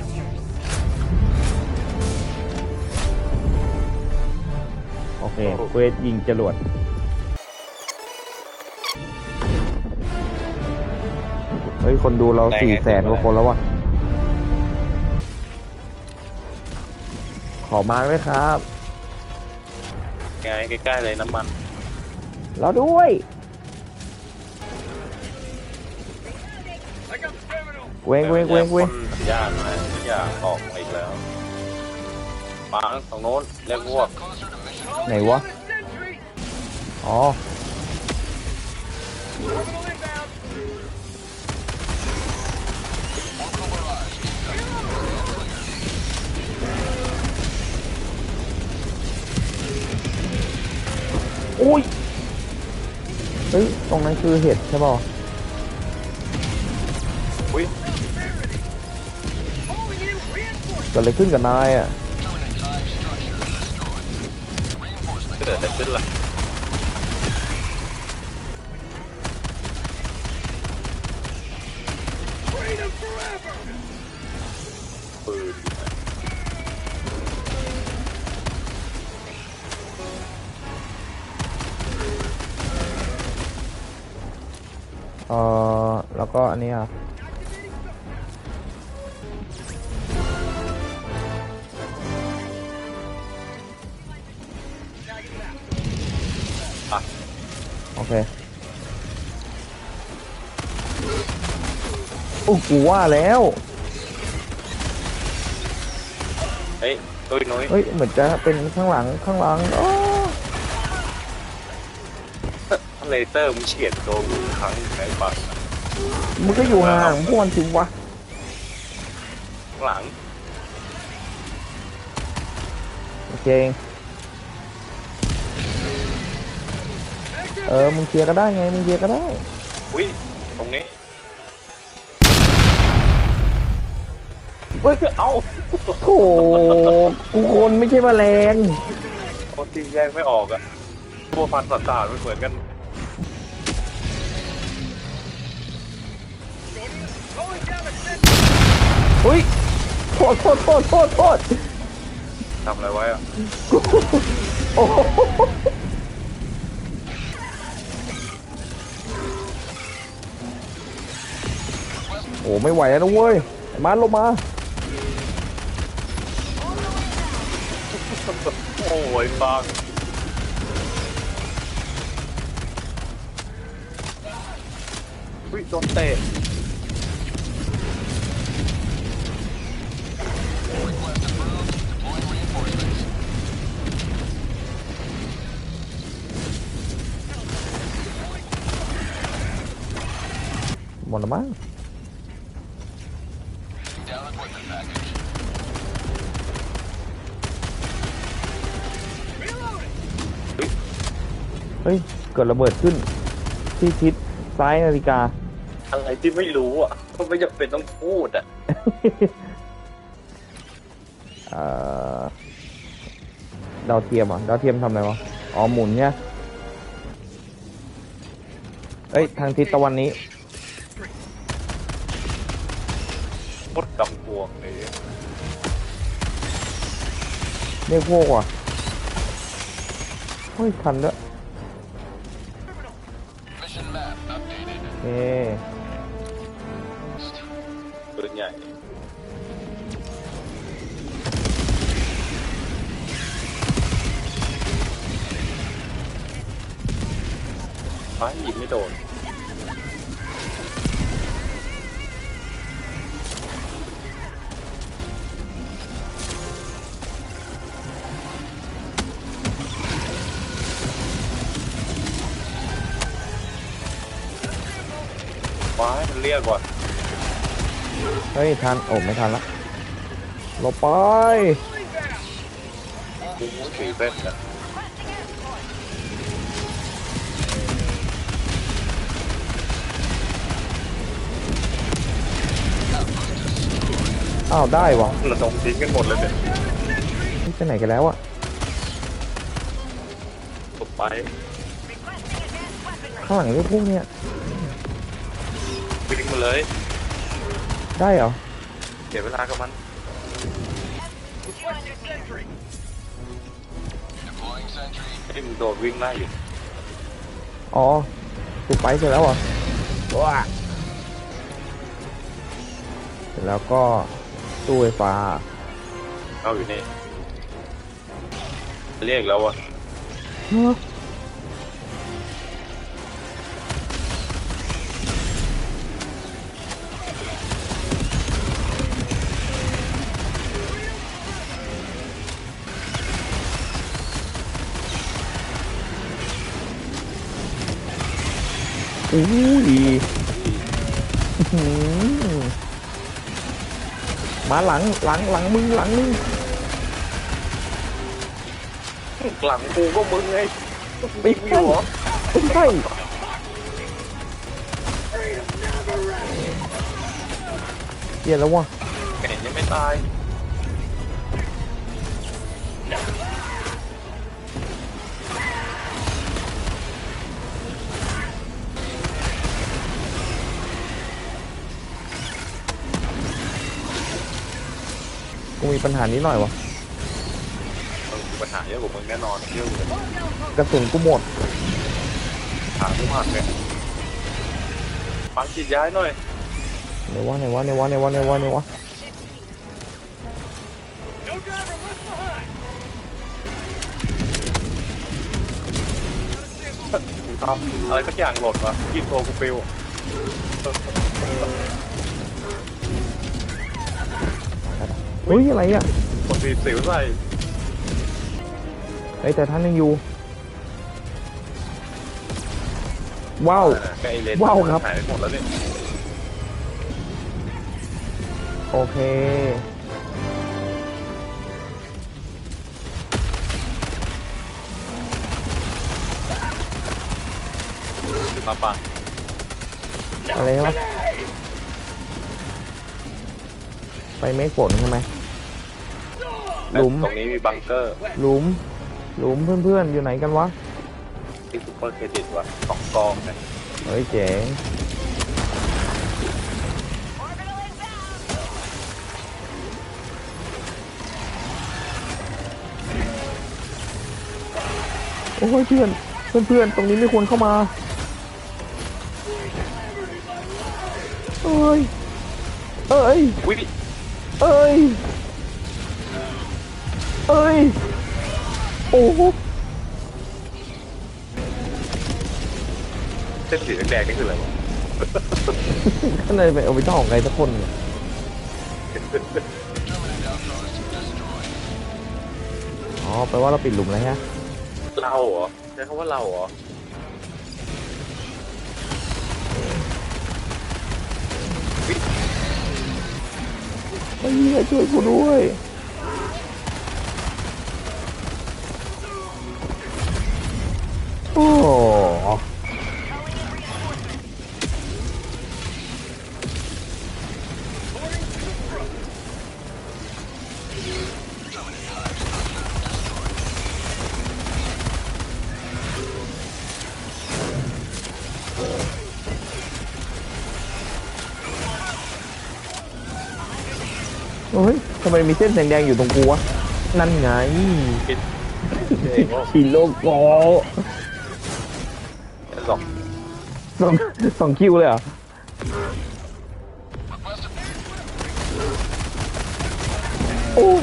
structures. โอเคเควสยิงจรวดเฮ้ย คนดูเราได้ไงสี่แสนกว่าคนแล้ววะ ขอมาด้วยครับไงใกล้ๆเลยน้ำมัน เราด้วย เวงเวงเวงเวงคนยากนะอยากออกมาอีกแล้วปังตรงโน้นเรียกพวกไหนวะ อ๋อ อุ้ยเฮ้ย ตรงนั้นคือเห็ดใช่ป่ะ เกิดอะไรขึ้นกับนายอะเกิดอะไรขึ้นล่ะปืนเออแล้วก็อันนี้อะอ่ เคโอ้กูว่าแล้วเฮ้ยตุ้ยนุ้ยเฮ้ยเหมือนจะเป็นข้างหลังข้างหลังอ้อเลเซอร์มึงเฉียดโดนกูครั้งไหนบ้างมึงก็อยู่ห่างพวกมันสิวะข้างหลังโอเค เองเออ มึงเคลียร์ก็ได้ไง มึงเคลียร์ก็ได้ อุ้ยตรงนี้เฮ้ยเอ้าโถกูคนไม่ใช่แมลงโอ้ทีแยกไม่ออกอะตัวฟันสัตว์ต่างไม่เหมือนกันเฮ้ยโทษโทษโทษโทษโทษทำอะไรไว้อะโอ้ หโอ้ไม่ไหวแล้วนะเว้ยไอ้มาลงมา โอ้ยฟังอุ้ยโดนเตะหมดแล้วมั้ง เฮ้ย เกิดระเบิดขึ้น ที่ทิศซ้ายนาฬิกา อะไรที่ไม่รู้อะก็ไม่จำเป็นต้องพูดอะเอ่อดาวเทียมอะดาวเทียมทำอะไรวะ อ๋อหมุนเนี่ยเอ้ย ทางทิศตะวันนี้มดกำพวงเลยเรียกพวกว่ะเฮ้ยทันด้วย เอ๊ะปืนใหญ่ฟ้ายิงไม่โดน เรียกว่ะเฮ้ยทันโอ้ไม่ทันละหลบไปกูถือเส้นอะอ้าวได้วะระดมทิ้งกันหมดเลยเนี่ยนี่ไปไหนกันแล้วอะตบไปข้างหลังเรียกพวกเนี้ยวิ่ง มาเลยได้เหรอ เสียเวลากับมันโไอ้มึงโดดวิ่งไล่อยู่อ๋อถูกไปเสร็จแล้วเหรอว้าเสร็จแล้วก็ตู้ไฟฟ้าเอาอยู่นี่ เรียกแล้ววะฮะอุ้ย อื้อหือมาหลังหลังหลังมึงหลังมึงหลังกูก็มึงไงไม่มีใช่หัวไม่ใช่เหี้ยแล้ววะเห็นยังไม่ตาย มีปัญหานี้หน่อยวะมึงมีปัญหาเยอะกว่ามึงแน่นอนเรื่องเลยกระสุนกูหมดถามกูหักเนี่ยฟังจิตย้ายหน่อยไหนวะไหนวะไหนวะไหนวะไหนวะไหนวะทำอะไรสักอย่างหล่นวะยิงตัวกูปิว เฮ้ยอะไรอะคนมีสิวใส่ไอ้ยแต่ท่านยังอยู่ ว้าว ไอ้เลนว้าวครับ หายไปหมดแล้วเนี่ยโอเคมาปังอะไรวะไปไม่ฝนใช่ไหม หลุม ตรงนี้มีบังเกอร์หลุม หลุมเพื่อนๆ อยู่ไหนกันวะที่ซุปเปอร์เครดิตวะสองกองเนี่ยเฮ้ยเจ๋งโอ้ยเพื่อนเพื่อนเพื่อนๆตรงนี้ไม่ควรเข้ามาเอ้ยเอ้ยวิเอ้ย เอ้ย โอ้โหเส้นสีแดงๆนี่คืออะไรวะข้างในเป็นเอาไปท่อของใครสักคนเนี่ยอ๋อแปลว่าเราปิดหลุมแล้วฮะเราเหรอใช้คำว่าเราเหรอไอ้เหี้ยช่วยกูด้วย โอ้โอ้ยทำไมมีเส้นแดงๆอยู่ตรงกูวะนั่นไงคิดเองว่าชิโลโกสอง สองสองคิวเลยเหรอโอ้ย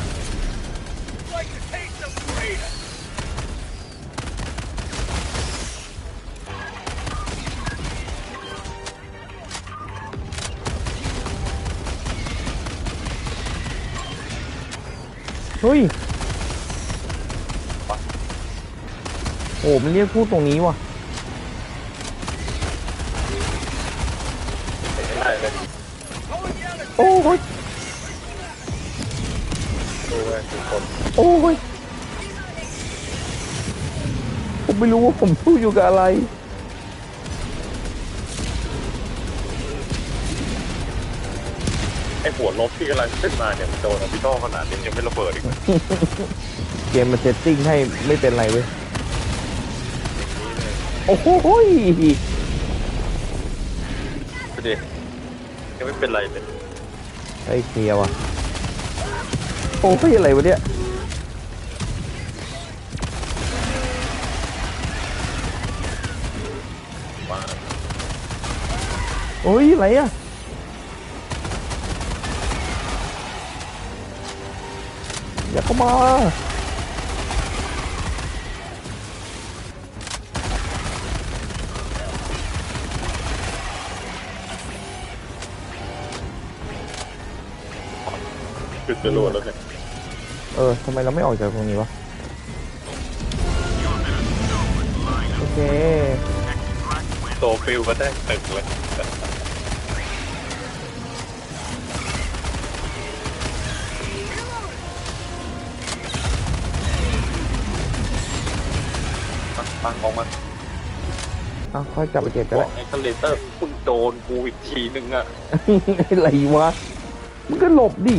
เฮ้ย โอ้มันเรียกพูดตรงนี้ว่ะ ไม่ได้เลย โอ้ยดูเลยทุกคนโอ้ยผมไม่รู้ว่าผมสู้อยู่กับอะไร ไอ้หัวลบที่กำลังขึ้นมาเนี่ยมันโดนอภิโต้ขนาดนี้ยังไม่ระเบิดอีกเกมมันเซตติ้งให้ไม่เป็นไรเว้ย โอ้โหย ดูดิยังไม่เป็นไรเลย ไอ้เคลียร์ว่ะ โอ้ยอะไรวะเนี่ยโอ้ยอะไรอะอย่าเข้ามา ขึ้นจรวดแล้วเนี่ยเออทำไมเราไม่ออกจากตรงนี้วะ โอเคโตฟิลมาได้ตึกเลยมาปังออกมาอะค่อยกลับไปเก็บก็บอได้กไอ้คาเลเตอร์มึงโดนกูอีกทีนึงอะ อะไรวะมันก็หลบดิ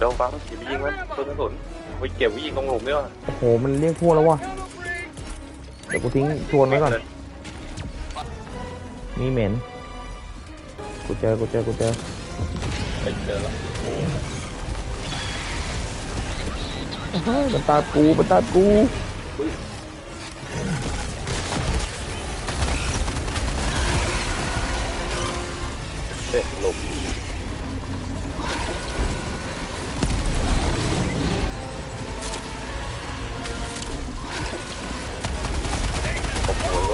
เดี๋ยวฟังขี่ไปยิงมันต้นกระสุนไปเก็บไว้ยิงตรงหลุมนี่ว่ะโอ้โหมันเรียกพวกแล้ววะเดี๋ยวกูทิ้งชวนไว้ก่อนมีเหม็นกูเจอกูเจอกูเจอไปเจอแล้วเฮ้ยมันตาดกูมันตาดกู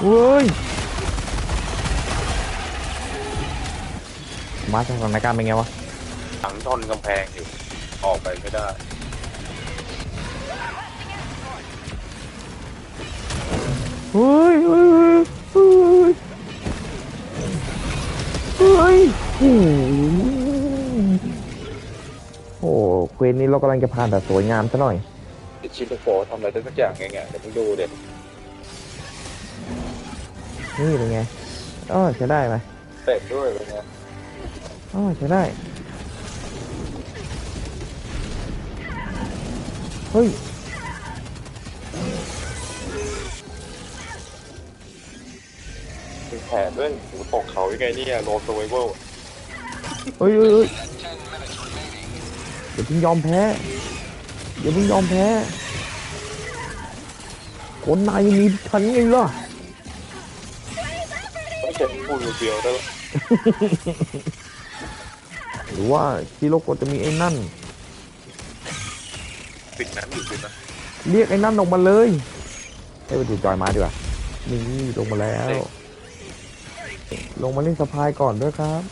เทียหลังอีกโอ้ยโอ้โหเอาโอ้โหเว้ยมาสถานการณ์เป็นไงวะหลังชนกำแพงอยู่ ออกไปไม่ได้ เฮ้ยเฮ้ยเฮ้ยเฮ้ยโอ้โหโอ้โหเควสนี้เรากำลังจะผ่านแต่สวยงามซะหน่อย ชิโตโฟทำอะไรได้สักอย่างไงไงเดี๋ยวมึงดูเด็ด นี่เป็นไงอ๋อใช้ได้ไหมเตะด้วยเป็นไงอ๋อใช้ได้ เฮ้ย มีแผนด้วยหูตกเขายังไงเนี่ยโรสไวเวลเฮ้ยเฮ้ยเฮ้ยอย่าเพิ่งยอมแพ้อย่าเพิ่งยอมแพ้คนนายมีฉันไงล่ะ ไม่ใช่พูดเดียวได้หรอหรือว่าชิโรโกะจะมีไอ้นั่นสิ่งนั้นอยู่สินะเรียกไอ้นั่นออกมาเลยให้ไปดูจอยมาดีกว่านี่ลงมาแล้ว ลงมาเล่นสะพายก่อนด้วยครับ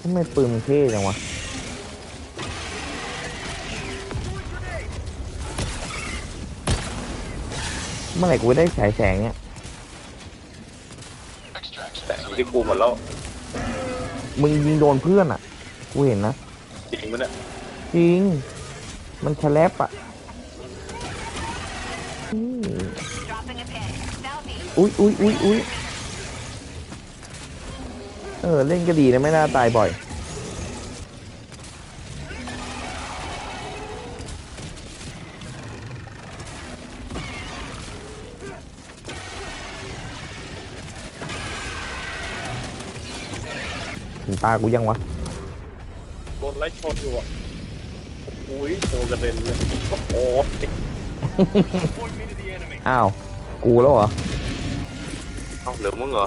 ทำไมปืนมันเท่จังวะ เมื่อไหร่กูจะได้ฉายแสงเนี่ยแต่ที่กูหมดแล้วมึงยิงโดนเพื่อนอะ กูเห็นนะ จริงมั้ยเนี่ยจริง มันแฉลบอะอืม Dropping a pin. Southeast. อุ้ยอุ้ยอุ้ยอุ้ยเออ เล่นก็ดีนะ ไม่น่าตายบ่อย ถึงตากูยังวะโดนไล่ชนอยู่อะอุ้ยโดนกระเด็นเลยโอ้โหอ้าวกูแล้วเหรอเอ้าเหลือมึงเหรอ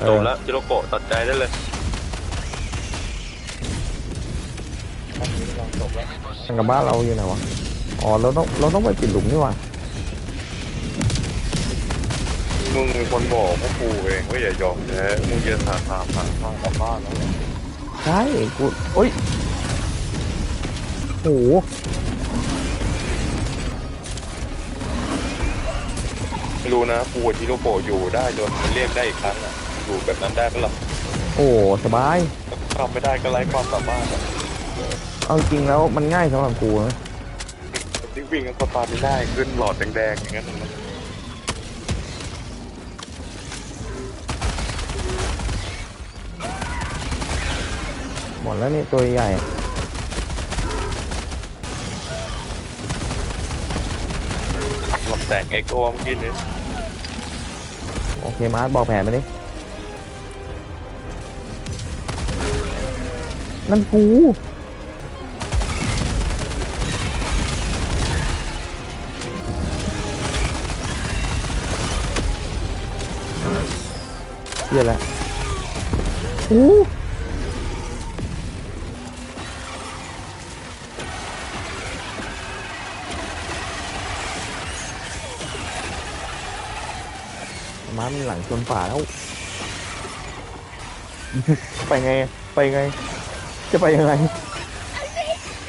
เออจบแล้วจิโรโกะตัดใจได้เลยทางกับบ้านเราอยู่ไหนวะอ๋อเราต้องเราต้องไปปิดหลุมนี่หว่า มึงเป็นคนบอกพวกกูเองว่าอย่ายอมแพ้มึงจะสาสาผ่าทางกลับบ้านแล้วใช่กูโอ้ยโหไม่รู้นะกูกับจิโรโกะอยู่ได้จนมันเรียกได้อีกครั้งอะอยู่แบบนั้นได้ปะล่ะโอ้สบาย ทำไม่ได้ก็ไร้ความสามารถอะเอาจริงแล้วมันง่ายสำหรับกูนะที่วิ่งกันสตาร์ไม่ได้ขึ้นหลอดแดงๆอย่างนั้นนะ หมดแล้วนี่ตัวใหญ่หลอดแตกเอ็กโอเมื่อกี้นี้โอเค มาร์คบอกแผนมาดิ นั่นกูเฮียอะไรอู้ ลังชนป่าแล้ว ไปไง ไปไง จะไปยังไง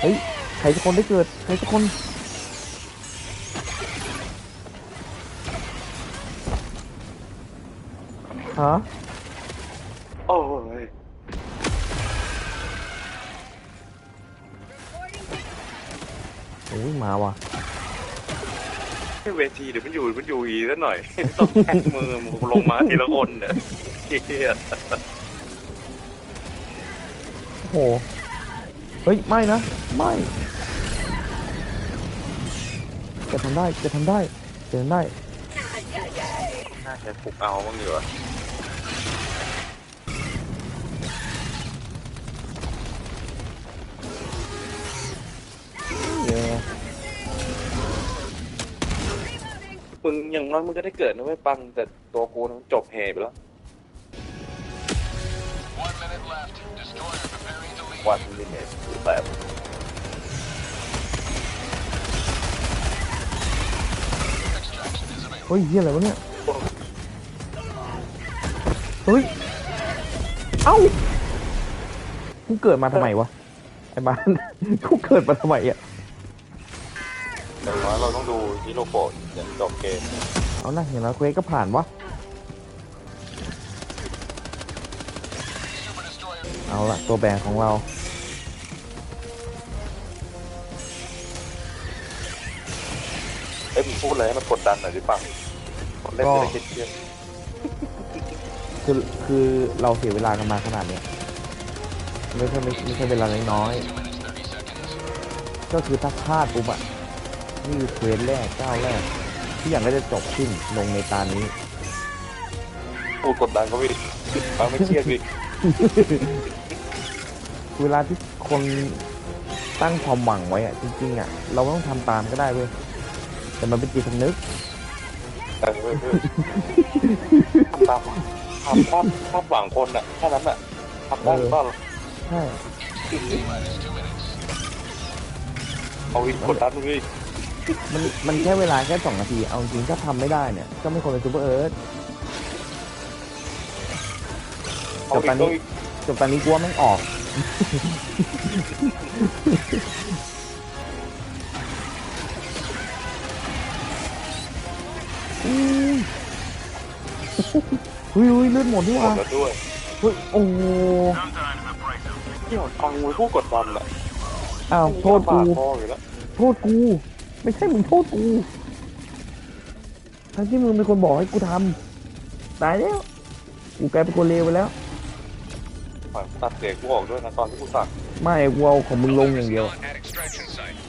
เฮ้ย ใครสักคนได้เกิด ใครสักคน ฮะ โอ้ยโอ้ยมาว่ะ ให้เวทีเดี๋ยวมันอยู่มันอยู่อีกสักหน่อย ต้องแท็กมือมึงลงมาทีละคนเนี่ยเฮียโอ้โหเฮ้ย ไม่นะ ไม่จะทำได้จะทำได้จะทำได้ น่าจะปลุกเอาบ้างดีกว่า มึงอย่างน้อยมึงก็ได้เกิดนะไม่ปังแต่ตัวกูมันจบเหไปแล้ววันลิมิตแบบเฮ้ยเฮียอะไรวะเนี่ยเฮ้ยเอ้ากูเกิดมาทำไมวะไอ้บ้านกูเกิดมาทำไมอะ อย่างน้อยเราต้องดูฮิโรโกะอย่างจบเกมเอานะอย่างน้อยเควสก็ผ่านวะ เอาละตัวแบกของเราเอ้ยมึงพูดอะไรให้มันกดดันหน่อยดิปังคนเล่นก็จะได้เครียดคือคือเราเสียเวลากันมาขนาดเนี้ยไม่ใช่ไม่ไม่ใช่เวลาน้อยๆก็คือถ้าพลาดปุ๊บอะ นี่คือเควสแรกก้าวแรกที่อย่างก็จะจบขึ้นลงในตานี้ๆพูดกดดันก็ไม่ปังไม่เครียดดิเวลาที่คนตั้งความหวังไว้อะจริงๆอะเราไม่ต้องทำตามก็ได้เว้ยแต่มันเป็นจิตสำนึกแต่เว้ยเว้ยทำตามทำภาพภาพหวังคนอะแค่นั้นอะทำได้หรือเปล่าใช่เอาอีกกดดันมึงดิ มันมันแค่เวลาแค่สองนาที เอาจริงถ้าทำไม่ได้เนี่ย ก็ไม่ควรเป็นซูเปอร์เอิร์ธเอาอีกเอาอีกจบตอนนี้กลัวแม่งออกอุ้ยอุ้ยอุ้ยเลือดหมดนี่หหมว่าดแล้วด้วยเฮ้ยโอ้โหที่เอาฟังมึงพูดกดดันอะอ้าวโทษกูพออยู่แล้ว โทษกู ไม่ใช่มึงโทษกูทั้งที่มึงเป็นคนบอกให้กูทำตายแล้ว กูกลายเป็นคนเลวไปแล้ว ตัดเสียงกูออกด้วยนะตอนที่กูสั่งไม่กูเอาของมึงลงอย่างเดียว Not at